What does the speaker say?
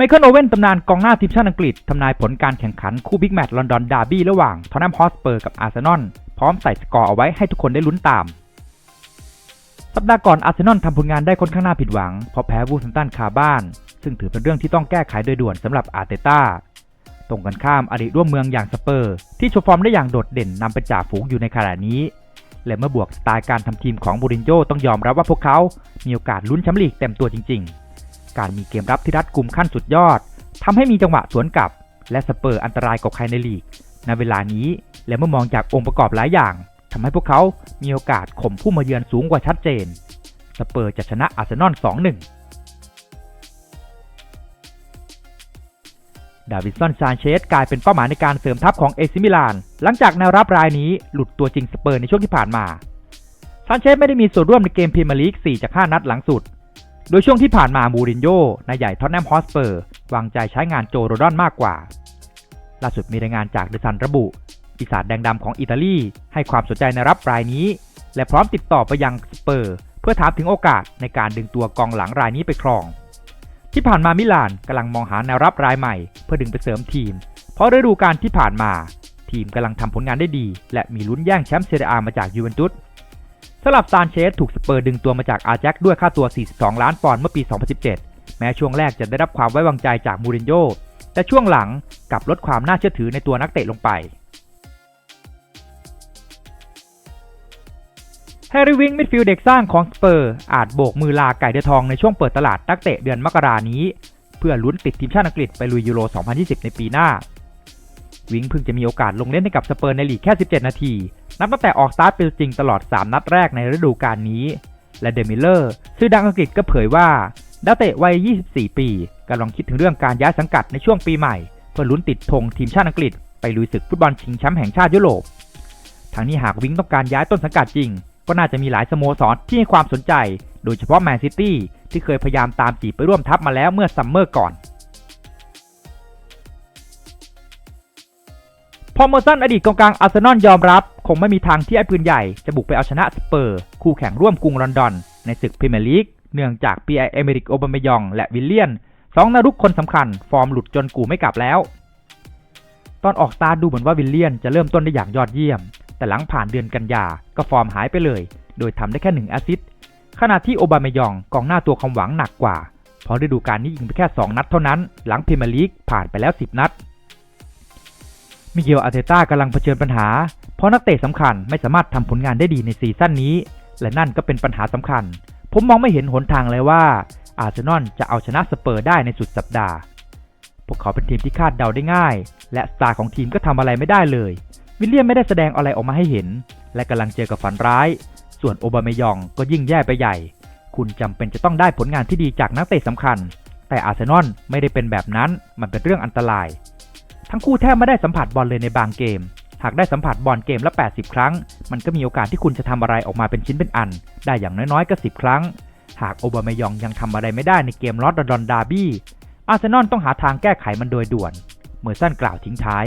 ไมเคิลโอเว่นตำนานกองหน้าทีมชาติอังกฤษทำนายผลการแข่งขันคู่บิ๊กแมตช์ลอนดอนดาร์บี้ระหว่างทอตแนมฮอสเปอร์กับอาร์เซนอลพร้อมใส่สกอร์เอาไว้ให้ทุกคนได้ลุ้นตาม สัปดาห์ก่อนอาร์เซนอลทำผลงานได้ค่อนข้างน่าผิดหวังเพราะแพ้วูฟแฮมป์ตันคาบ้าน ซึ่งถือเป็นเรื่องที่ต้องแก้ไขโดยด่วนสำหรับอาร์เตต้าตรงกันข้ามอดีตร่วมเมืองอย่างสเปอร์ ที่โชว์ฟอร์มได้อย่างโดดเด่นนำเป็นจ่าฝูงอยู่ในขณะนี้ และเมื่อบวกสไตล์การทำทีมของบูรินโญ่ต้องยอมรับว่าพวกเขา มีโอกาสลุ้นแชมป์ลีกเต็มตัวจริง ๆ การมีเกมรับที่รัดกุมขั้นสุดยอดทำให้มีจังหวะสวนกลับ และสเปอร์อันตรายกว่าใครในลีกในเวลานี้และเมื่อมองจากองค์ประกอบหลายอย่างทำให้พวกเขามีโอกาสข่มผู้มาเยือนสูงกว่าชัดเจน สเปอร์จะชนะอาร์เซนอล 2-1 ดาวิดสันซานเชสกลายเป็นเป้าหมายในการเสริมทัพของเอซิมิลาน หลังจากแนวรับรายนี้หลุดตัวจริงสเปอร์ในช่วงที่ผ่านมาซานเชสไม่ได้มีส่วนร่วมในเกมพรีเมียร์ลีก 4 จาก 5 นัดหลังสุด โดยช่วงที่ผ่านมามูรินโญ่นายใหญ่ท็อตแนมฮอสเปอร์วางใจใช้งานโจโรดอนมากกว่า ล่าสุดมีรายงานจากเดอะซันระบุปีศาจแดงดำของอิตาลีให้ความสนใจในรับรายนี้ และพร้อมติดต่อไปยังสเปอร์ เพื่อถามถึงโอกาสในการดึงตัวกองหลังรายนี้ไปครอง ที่ผ่านมามิลานกำลังมองหาแนวรับรายใหม่ เพื่อดึงไปเสริมทีม เพราะฤดูกาลที่ผ่านมา ทีมกำลังทำผลงานได้ดี และมีลุ้นแย่งแชมป์เซเรียอามาจากยูเวนตุส สำหรับซานเชสถูกสเปอร์ดึงตัวมาจากอาแจ็คด้วยค่าตัว 42 ล้านปอนด์เมื่อปี 2017 แม้ช่วงแรกจะได้รับความไว้วางใจจากมูรินโญ่แต่ช่วงหลังกลับลดความน่าเชื่อถือในตัวนักเตะลงไปแฮร์รี่วิงมิดฟิลด์เด็กสร้างของสเปอร์อาจโบกมือลาไก่เดือทองในช่วงเปิดตลาดนักเตะเดือนมกรานี้ เพื่อลุ้นติดทีมชาติอังกฤษไปลุยยูโร 2020 ในปีหน้า วิงเพิ่งจะมีโอกาสลงเล่นให้กับสเปอร์ในลีกแค่ 17 นาที นับตั้งแต่ออกสตาร์ทเป็นจริงตลอด 3 นัดแรกในฤดูกาลนี้ และเดมิเลอร์ชื่อดังอังกฤษก็เผยว่านักเตะวัย 24 ปีกำลังคิดถึงเรื่องการย้ายสังกัดในช่วงปีใหม่ เพื่อลุ้นติดธงทีมชาติอังกฤษไปลุยศึกฟุตบอลชิงแชมป์แห่งชาติยุโรปทางนี้หากวิงต้องการย้ายต้นสังกัดจริง ก็น่าจะมีหลายสโมสรที่ให้ความสนใจ โดยเฉพาะแมนซิตี้ที่เคยพยายามตามจีบไปร่วมทัพมาแล้วเมื่อซัมเมอร์ก่อน พอมอสันอดีตกองกลางอาร์เซนอลยอมรับ คงไม่มีทางที่ไอ้ปืนใหญ่จะบุกไปเอาชนะสเปอร์ คู่แข่งร่วมกรุงลอนดอน ในศึกพรีเมียร์ลีกเนื่องจากปีไอเอเมริกโอบามายอง และวิลเลียนสองนารุกคนสำคัญ ฟอร์มหลุดจนกูไม่กลับแล้ว ตอนออกสตาร์ดูเหมือนว่าวิลเลียนจะเริ่มต้นได้อย่างยอดเยี่ยม แต่หลังผ่านเดือนกันยาก็ฟอร์มหายไปเลย โดยทำได้แค่หนึ่งแอสซิสต์ขณะที่โอบามายองกองหน้าตัวความหวังหนักกว่า เพราะฤดูกาลนี้ยิงไปแค่ 2 นัดเท่านั้น หลังพรีเมียร์ลีกผ่านไปแล้ว 10 นัด มิเกลอาเตต้ากำลังเผชิญปัญหา เพราะนักเตะสำคัญไม่สามารถทำผลงานได้ดีในซีซั่นนี้ และนั่นก็เป็นปัญหาสำคัญ ผมมองไม่เห็นหนทางเลยว่า อาร์เซนอลจะเอาชนะสเปอร์ได้ในสุดสัปดาห์ พวกเขาเป็นทีมที่คาดเดาได้ง่าย และสตาร์ของทีมก็ทำอะไรไม่ได้เลย วิลเลียมไม่ได้แสดงอะไรออกมาให้เห็น และกำลังเจอกับฝันร้าย ส่วนโอบามยองก็ยิ่งแย่ไปใหญ่ คุณจำเป็นจะต้องได้ผลงานที่ดีจากนักเตะสำคัญ แต่อาร์เซนอลไม่ได้เป็นแบบนั้น มันเป็นเรื่องอันตราย ทั้งคู่แทบไม่ได้สัมผัสบอลเลยในบางเกม หากได้สัมผัสบอลเกมละ 80 ครั้ง มันก็มีโอกาสที่คุณจะทำอะไรออกมาเป็นชิ้นเป็นอัน ได้อย่างน้อยๆก็ 10 ครั้ง หากโอบามายองยังทำอะไรไม่ได้ในเกมลอตดอนดาร์บี้อาร์เซนอลต้องหาทางแก้ไขมันโดยด่วน เมอร์สันกล่าวทิ้งท้าย